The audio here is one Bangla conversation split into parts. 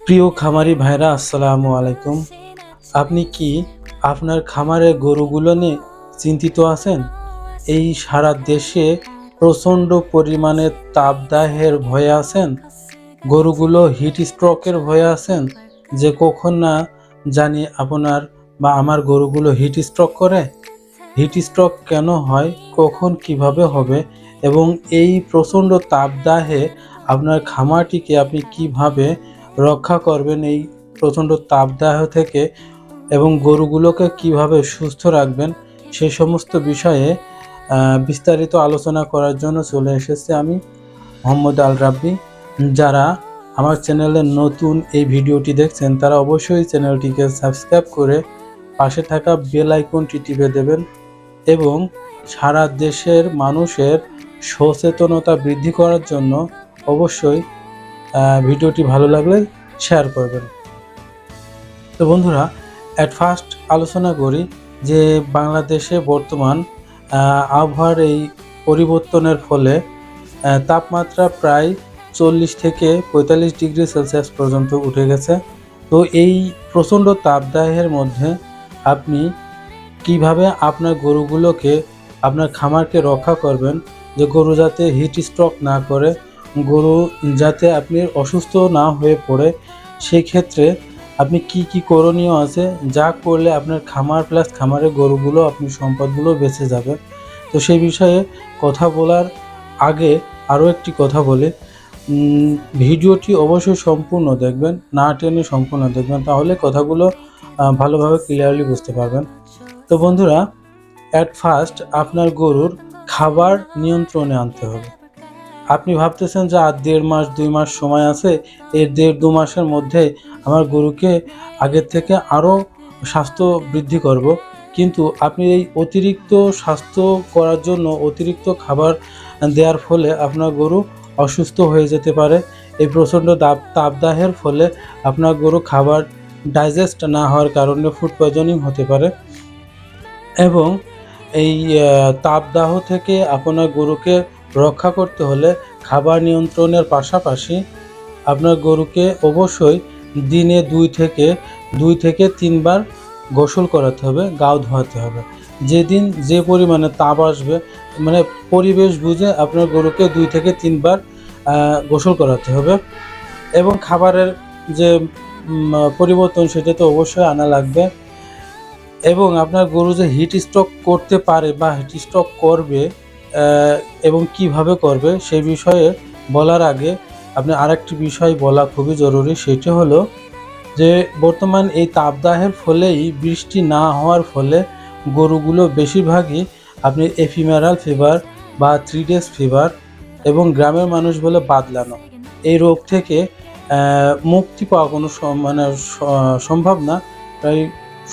প্রিয় খামারি ভাইরা আসসালামু আলাইকুম। আপনি কি আপনার খামারের গরুগুলো নিয়ে চিন্তিত আছেন? এই সারা দেশে প্রচণ্ড পরিমাণে তাপদাহের ভয়ে আছেন? গরুগুলো হিট স্ট্রোকের ভয়ে আছেন? যে কখন না জানি আপনার বা আমার গরুগুলো হিট স্ট্রোক করে? হিট স্ট্রোক কেন হয়? কখন কীভাবে হবে? এবং এই প্রচণ্ড তাপদাহে আপনার খামারটিকে আপনি কীভাবে রক্ষা করবেন এই প্রচণ্ড তাপদাহ থেকে এবং গরুগুলোকে কীভাবে সুস্থ রাখবেন সে সমস্ত বিষয়ে বিস্তারিত আলোচনা করার জন্য চলে এসেছে আমি, মোহাম্মদ আল রাব্বি যারা আমার চ্যানেলে নতুন এই ভিডিওটি দেখছেন, তারা অবশ্যই চ্যানেলটিকে সাবস্ক্রাইব করে পাশে থাকা বেল আইকনটি টিপে দেবেন এবং সারা দেশের মানুষের সচেতনতা বৃদ্ধি করার জন্য অবশ্যই ভিডিওটি ভালো লাগলে শেয়ার করবেন। তো বন্ধুরা অ্যাট ফার্স্ট আলোচনা করি যে বাংলাদেশে বর্তমান আবহাওয়ার এই পরিবর্তনের ফলে তাপমাত্রা প্রায় চল্লিশ থেকে পঁয়তাল্লিশ ডিগ্রি সেলসিয়াস পর্যন্ত উঠে গেছে। তো এই প্রচণ্ড তাপদাহের মধ্যে আপনি কীভাবে আপনার গরুগুলোকে, আপনার খামারকে রক্ষা করবেন যে গরু যাতে হিট স্ট্রোক না করে গরু, যাতে আপনি অসুস্থ না হয়ে পড়ে সেই ক্ষেত্রে আপনি কি কি করণীয় আছে? যা করলে আপনার খামার প্লাস খামারের গরুগুলো, আপনি সম্পদগুলো বেঁচে যাবে। তো সেই বিষয়ে কথা বলার আগে আরও একটি কথা বলি। ভিডিওটি অবশ্যই সম্পূর্ণ দেখবেন, না টেনে সম্পূর্ণ দেখবেন, তাহলে কথাগুলো ভালোভাবে ক্লিয়ারলি বুঝতে পারবেন। তো বন্ধুরা অ্যাট ফার্স্ট আপনার গরুর খাবার নিয়ন্ত্রণে আনতে হবে। আপনি ভাবতেছেন যে আর দেড় মাস, দুই মাস সময় আছে, এই দেড়, দু মাসের মধ্যে আমার গরুকে আগের থেকে আরও স্বাস্থ্য বৃদ্ধি করব। কিন্তু আপনি এই অতিরিক্ত স্বাস্থ্য করার জন্য অতিরিক্ত খাবার দেওয়ার ফলে আপনার গরু অসুস্থ হয়ে যেতে পারে। এই প্রচণ্ড তাপ তাপদাহের ফলে আপনার গরু খাবার ডাইজেস্ট না হওয়ার কারণে ফুড পয়জনিং হতে পারে। এবং এই তাপদাহ থেকে আপনার গরুকে রক্ষা করতে হলে খাবার নিয়ন্ত্রণের পাশাপাশি আপনার গরুকে অবশ্যই দিনে দুই থেকে দুই থেকে তিনবার গোসল করাতে হবে, গাও ধোয়াতে হবে। যেদিন যে পরিমাণে তাপ আসবে মানে পরিবেশ বুঝে আপনার গরুকে দুই থেকে তিনবার গোসল করাতে হবে। এবং খাবারের যে পরিবর্তন সেটা তো অবশ্যই আনা লাগবে। এবং আপনার গরু যে হিট স্ট্রোক করতে পারে বা হিট স্ট্রোক করবে এবং কীভাবে করবে সেই বিষয়ে বলার আগে আপনি আরেকটি বিষয় বলা খুবই জরুরি, সেটি হলো যে বর্তমান এই তাপদাহের ফলেই বৃষ্টি না হওয়ার ফলে গরুগুলো বেশিরভাগই আপনি এফিমেরাল ফিভার বা থ্রি ডেজ ফিভার এবং গ্রামের মানুষ বলে বাদলানো। এই রোগ থেকে মুক্তি পাওয়া কোনো মানে সম্ভব না। প্রায়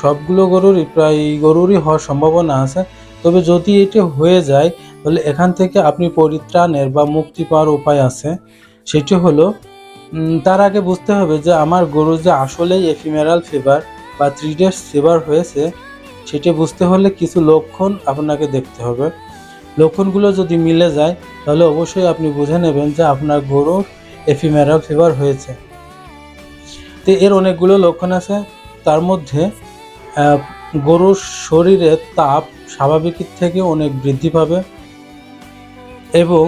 সবগুলো গরুরই, প্রায় গরুরই হওয়ার সম্ভাবনা আছে। তবে যদি এটি হয়ে যায় তাহলে এখান থেকে আপনি পরিত্রাণের বা মুক্তি পাওয়ার উপায় আছে। সেটি হলো তার আগে বুঝতে হবে যে আমার গরু যে আসলেই এফিমেরাল ফিভার বা থ্রি ডেজ ফিভার হয়েছে, সেটি বুঝতে হলে কিছু লক্ষণ আপনাকে দেখতে হবে। লক্ষণগুলো যদি মিলে যায়, তাহলে অবশ্যই আপনি বুঝে নেবেন যে আপনার গরুর এফিমেরাল ফিভার হয়েছে। তো এর অনেকগুলো লক্ষণ আছে। তার মধ্যে গরুর শরীরে তাপ স্বাভাবিকের থেকে অনেক বৃদ্ধি পাবে। এবং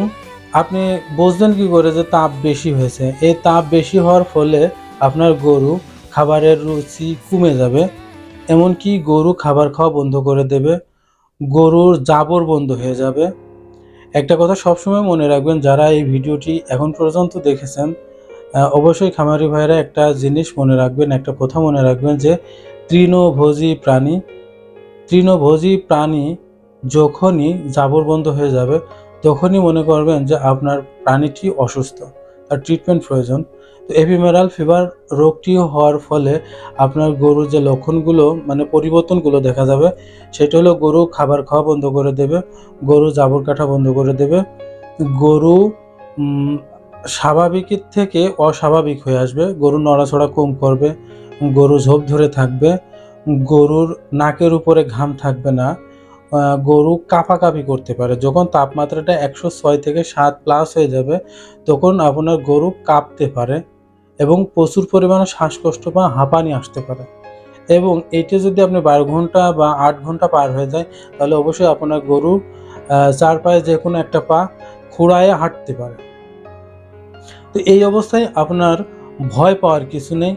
আপনি বুঝবেন কি করে যে তাপ বেশি হয়েছে? এই তাপ বেশি হওয়ার ফলে আপনার গরু খাবারের রুচি কমে যাবে, এমনকি গরু খাবার খাওয়া বন্ধ করে দেবে, গরুর জাবর বন্ধ হয়ে যাবে। একটা কথা সবসময় মনে রাখবেন, যারা এই ভিডিওটি এখন পর্যন্ত দেখেছেন অবশ্যই খামারি ভাইরা একটা জিনিস মনে রাখবেন, একটা কথা মনে রাখবেন যে তৃণভোজী প্রাণী তৃণভোজী প্রাণী যখনই জাবর বন্ধ হয়ে যাবে তখনই মনে করবেন যে আপনার প্রাণীটি অসুস্থ, তার ট্রিটমেন্ট প্রয়োজন। তো এপিমেরাল ফিভার রোগটি হওয়ার ফলে আপনার গরুর যে লক্ষণগুলো মানে পরিবর্তনগুলো দেখা যাবে, সেটা হলো গরু খাবার খাওয়া বন্ধ করে দেবে, গরু জাবর কাটা বন্ধ করে দেবে। গরু স্বাভাবিকের থেকে অস্বাভাবিক হয়ে আসবে, গরু নড়াচড়া কম করবে, গরু ঝোপ ধরে থাকবে, গরুর নাকের উপরে ঘাম থাকবে না। গরু কাঁপাকাঁপি করতে পারে। যখন তাপমাত্রাটা একশো ছয় থেকে সাত প্লাস হয়ে যাবে, তখন আপনার গরু কাঁপতে পারে এবং প্রচুর পরিমাণে শ্বাসকষ্ট বা হাঁপানি আসতে পারে। এবং এইটা যদি আপনি বারো ঘণ্টা বা আট ঘণ্টা পার হয়ে যায়, তাহলে অবশ্যই আপনার গরু চার পায়ে যে কোনো একটা পা খুঁড়ায় হাঁটতে পারে। তো এই অবস্থায় আপনার ভয় পাওয়ার কিছু নেই।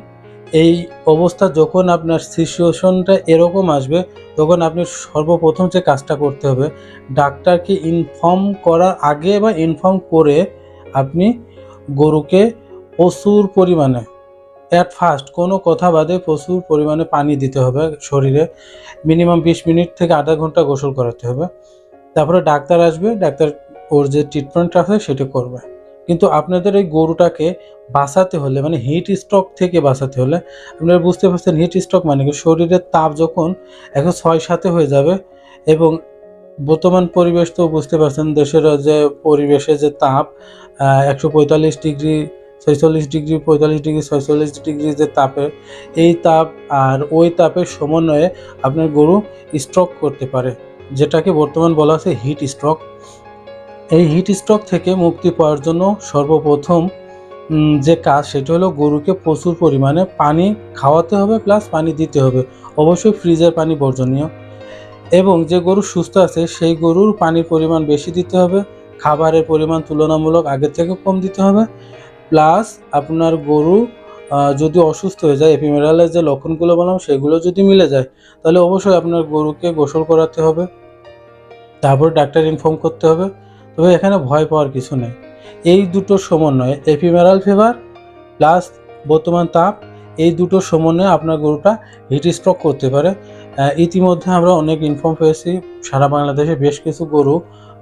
এই অবস্থা যখন আপনার সিচুয়েশনটা এরকম আসবে, তখন আপনি সর্বপ্রথম যে কাজটা করতে হবে, ডাক্তারকে ইনফর্ম করার আগে বা ইনফর্ম করে আপনি গরুকে প্রচুর পরিমাণে অ্যাট ফার্স্ট কোনো কথা বাদে প্রচুর পরিমাণে পানি দিতে হবে শরীরে। মিনিমাম বিশ মিনিট থেকে আধা ঘণ্টা গোসল করাতে হবে। তারপরে ডাক্তার আসবে, ডাক্তার ওর যে ট্রিটমেন্ট আছে সেটা করবে। কিন্তু আপনাদের এই গরুটাকে বাঁচাতে হলে মানে হিট স্ট্রোক থেকে বাঁচাতে হলে, আপনারা বুঝতে পারছেন হিট স্ট্রোক মানে কি? শরীরের তাপ যখন একশো ছয় সাথে হয়ে যাবে এবং বর্তমান পরিবেশ তো বুঝতে পারছেন, দেশের যে পরিবেশে যে তাপ একশো পঁয়তাল্লিশ ডিগ্রি, ছয়চল্লিশ ডিগ্রি, পঁয়তাল্লিশ ডিগ্রি, ছয়চল্লিশ ডিগ্রি যে তাপের এই তাপ আর ওই তাপের সমন্বয়ে আপনার গরু স্ট্রোক করতে পারে, যেটাকে বর্তমান বলা হচ্ছে হিট স্ট্রোক এই হিট স্ট্রোক থেকে মুক্তি পাওয়ার জন্য সর্বপ্রথম যে কাজ সেটা হলো গরুকে প্রচুর পরিমাণে পানি খাওয়াতে হবে প্লাস পানি দিতে হবে। অবশ্যই ফ্রিজের পানি বর্জনীয়। এবং যে গরু সুস্থ আছে সেই গরুর পানির পরিমাণ বেশি দিতে হবে, খাবারের পরিমাণ তুলনামূলক আগের থেকে কম দিতে হবে। প্লাস আপনার গরু যদি অসুস্থ হয়ে যায় এপিমেরালের যে লক্ষণগুলো বললাম সেগুলো যদি মিলে যায়, তাহলে অবশ্যই আপনার গরুকে গোসল করাতে হবে। তারপর ডাক্তার ইনফর্ম করতে হবে। তবে এখানে ভয় পাওয়ার কিছু নেই। এই দুটো সমন্বয়ে এপিমেরাল ফিভার প্লাস বর্তমান তাপ, এই দুটো সমন্বয়ে আপনার গরুটা হিট স্ট্রোক করতে পারে। ইতিমধ্যে আমরা অনেক ইনফর্ম পেয়েছি, সারা বাংলাদেশে বেশ কিছু গরু,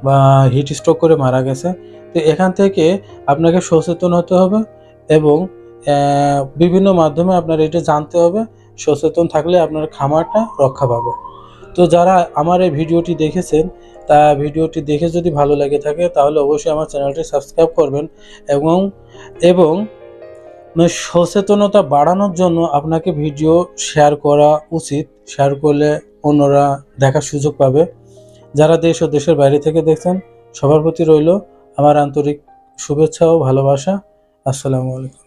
বা হিট স্ট্রোক করে মারা গেছে। তো এখান থেকে আপনাকে সচেতন হতে হবে এবং বিভিন্ন মাধ্যমে আপনার এটা জানতে হবে। সচেতন থাকলে আপনার খামারটা রক্ষা পাবে। তো যারা আমার এই ভিডিওটি দেখেছেন তা ভিডিওটি দেখে যদি ভালো লেগে থাকে, তাহলে অবশ্যই আমার চ্যানেলটি সাবস্ক্রাইব করবেন এবং এবং মানে সচেতনতা বাড়ানোর জন্য আপনাকে ভিডিও শেয়ার করা উচিত। শেয়ার করলে অন্যরা দেখার সুযোগ পাবে। যারা দেশ ও দেশের বাইরে থেকে দেখছেন, সবার প্রতি রইল আমার আন্তরিক শুভেচ্ছা ও ভালোবাসা। আসসালামু আলাইকুম।